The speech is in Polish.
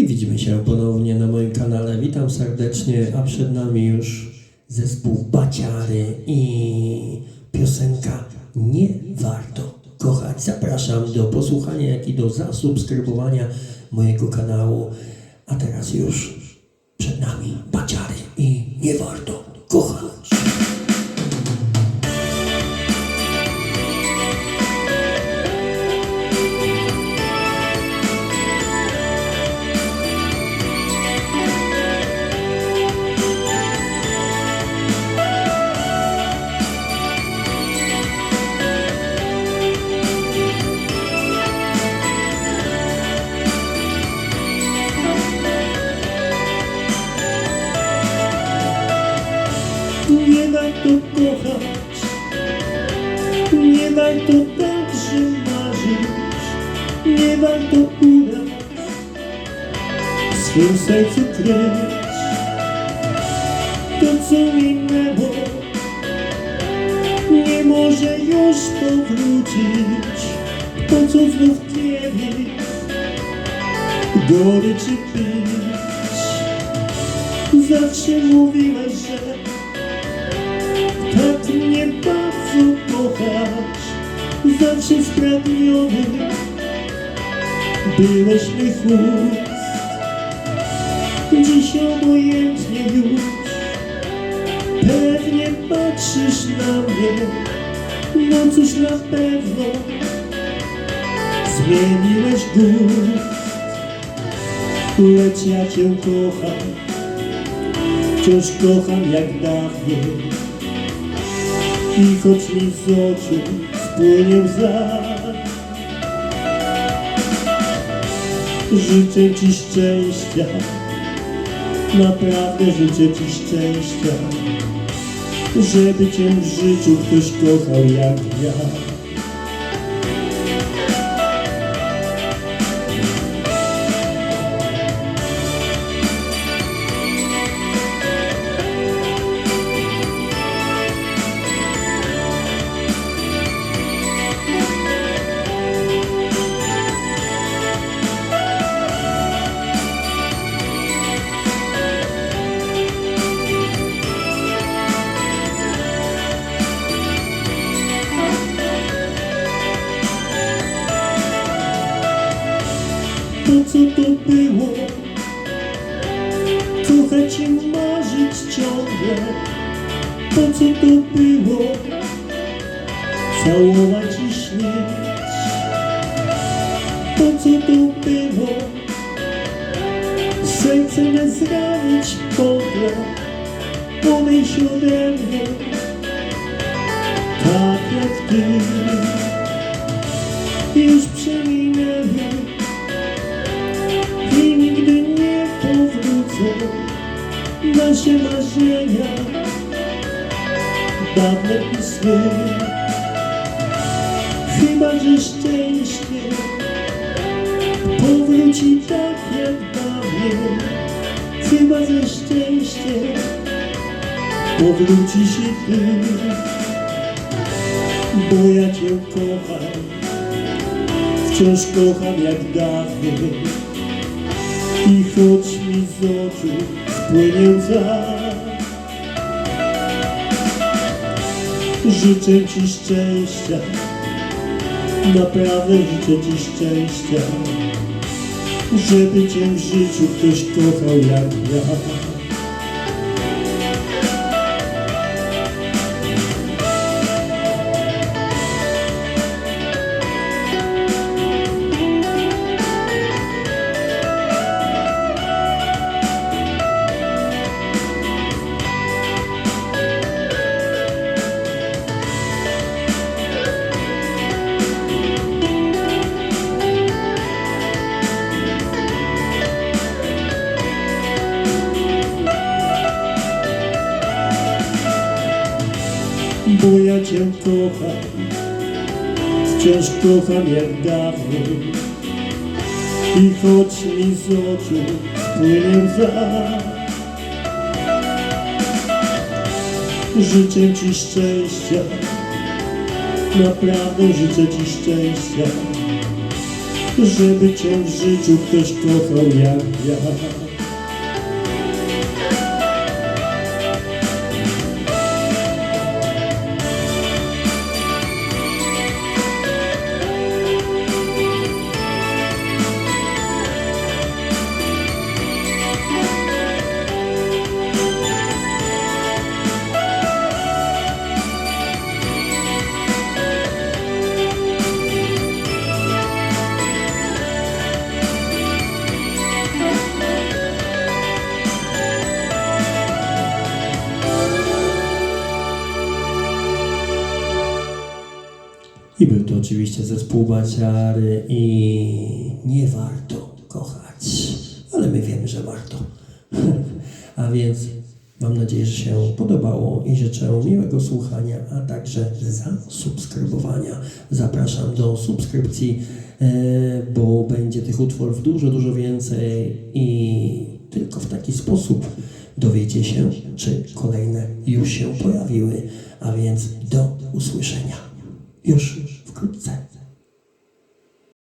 I widzimy się ponownie na moim kanale. Witam serdecznie, a przed nami już zespół Baciary i piosenka Nie warto kochać. Zapraszam do posłuchania, jak i do zasubskrybowania mojego kanału. A teraz już Warto kochać, nie warto także marzyć, nie warto udać, w swym sercu kryć to, co minęło, nie może już powrócić, to, co znów kiedyś goryczy pić. Zawsze mówiłeś, mnie bardzo kochasz, zawsze spragniony byłeś mych ust. Dziś obojętnie już pewnie patrzysz na mnie, no cóż na pewno zmieniłeś gust. Lecz ja Cię kocham, wciąż kocham jak dawniej. I choć z oczu spłynie łza Życzę Ci szczęścia. Naprawdę życzę Ci szczęścia. Żeby Cię w życiu ktoś kochał jak ja To co to było Kochać Cię marzyć ciągle. To co to było. Całować i śnić To co to było. Serce me zranić podle. Odejść ode mnie. Tak jak Ty. Już przeminęły nasze marzenia, dawne i sny. Chyba, że szczęście powróci tak jak dawniej. Chyba, że szczęście powrócisz i ty, bo ja Cię kocham, wciąż kocham jak dawniej. I choć mi z oczu spłynie łza Życzę Ci szczęścia. Naprawdę życzę Ci szczęścia. Żeby Cię w życiu ktoś kochał jak ja Cię kocham Wciąż kocham jak dawniej. I choć mi z oczu spłynie łza Życzę Ci szczęścia. Naprawdę życzę Ci szczęścia. Żeby cię w życiu ktoś kochał jak ja. I był to oczywiście zespół Baciary i nie warto kochać, ale my wiemy, że warto. A więc mam nadzieję, że się podobało i życzę miłego słuchania, a także zasubskrybowania. Zapraszam do subskrypcji, e, bo będzie tych utworów dużo, dużo więcej i tylko w taki sposób dowiecie się, czy kolejne już się pojawiły. A więc do usłyszenia już wkrótce.